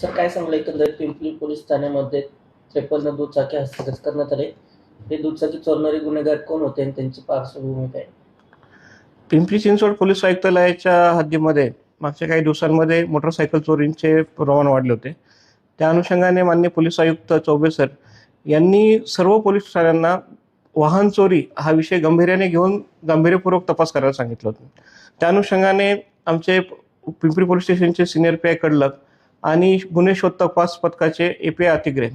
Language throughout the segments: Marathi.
सर काय सांगलं एकंदरीत पिंपरी पोलीस ठाण्यामध्ये त्रेपन्न दुचाकी हस्तगत करण्यात आले? हे दुचाकी चोरणारे गुन्हेगार कोण होते आणि त्यांची पार्श्वभूमी काय? पिंपरी चिंचवड पोलीस आयुक्तालयाच्या हद्दीमध्ये मागच्या काही दिवसांमध्ये मोटरसायकल चोरींचे प्रमाण वाढले होते. त्या अनुषंगाने मान्य पोलीस आयुक्त चौबे सर यांनी सर्व पोलीस ठाण्यांना वाहन चोरी हा विषय गंभीर्याने घेऊन गांभीर्यपूर्वक तपास करायला सांगितलं होतं. त्या अनुषंगाने आमचे पिंपरी पोलीस स्टेशनचे सिनियर पी आय कडलक आणि गुन्हे शोध तपास पथकाचे ए पी आय अतिग्रे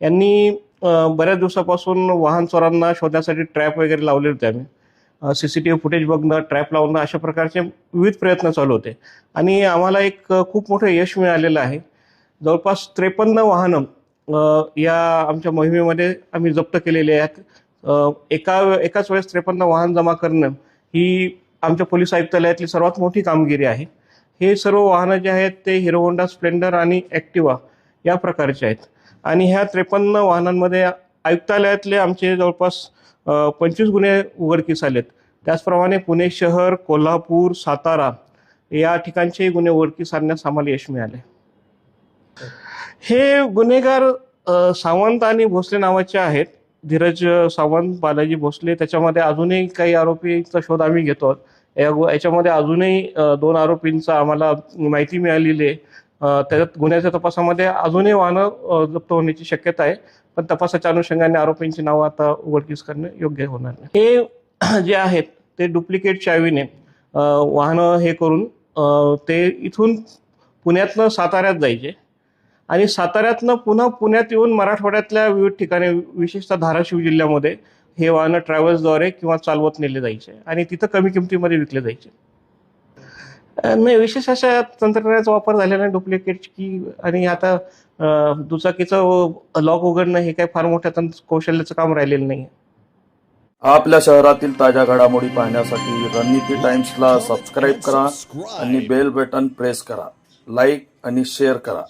यांनी बऱ्याच दिवसापासून वाहन चोरांना शोधण्यासाठी ट्रॅप वगैरे लावले होते आम्ही. C C T V footage बघणं ट्रॅप लावणं अशा प्रकारचे विविध प्रयत्न चालू होते. आणि आम्हाला एक खूप मोठं यश मिळालेलं आहे. जवळपास त्रेपन्न वाहनं या आमच्या मोहिमेमध्ये आम्ही जप्त केलेले आहेत. एका एकाच वेळेस त्रेपन्न वाहन जमा करणं ही आमच्या पोलीस आयुक्तालयातली सर्वात मोठी कामगिरी आहे. हे सर्व वाहनं जे आहेत ते हिरो होंडा स्प्लेंडर आणि ॲक्टिवा या प्रकारचे आहेत. आणि ह्या त्रेपन्न वाहनांमध्ये आयुक्तालयातले आमचे जवळपास पंचवीस गुन्हे उघडकीस आलेत. त्याचप्रमाणे पुणे शहर कोल्हापूर सातारा या ठिकाणचे गुन्हे उघडकीस आणण्यास आम्हाला यश मिळाले. हे गुन्हेगार सावंत आणि भोसले नावाचे आहेत. धीरज सावंत बालाजी भोसले त्याच्यामध्ये अजूनही काही आरोपींचा शोध आम्ही घेतो या याच्यामध्ये अजूनही दोन आरोपींचा आम्हाला माहिती मिळालेली आहे. त्याच्यात गुन्ह्याच्या तपासामध्ये अजूनही वाहनं जप्त होण्याची शक्यता आहे. पण तपासाच्या अनुषंगाने आरोपींची नावं आता उघडकीस करणं योग्य होणार नाही. हे जे आहेत ते डुप्लिकेट चावीने वाहनं हे करून ते इथून पुण्यातनं साताऱ्यात जायचे. आणि साताऱ्यातनं पुन्हा पुण्यात येऊन मराठवाड्यातल्या विविध ठिकाणी विशेषतः धाराशिव जिल्ह्यामध्ये हे वाहनं ट्रॅव्हल्सद्वारे किंवा चालवत नेले जायचे आणि तिथं कमी किमतीमध्ये विकले जायचे. नाही विशेष अशा तंत्रज्ञानाचा वापर झालेला आहे डुप्लिकेट की आणि आता दुचाकीचं लॉक उघडणं हे काही फार मोठ्या तंत्र कौशल्याचं काम राहिलेलं नाही आपल्या शहरातील ताज्या घडामोडी पाहण्यासाठी रणनीती टाइम्सला सबस्क्राईब करा आणि बेल बटन प्रेस करा. लाईक आणि शेअर करा.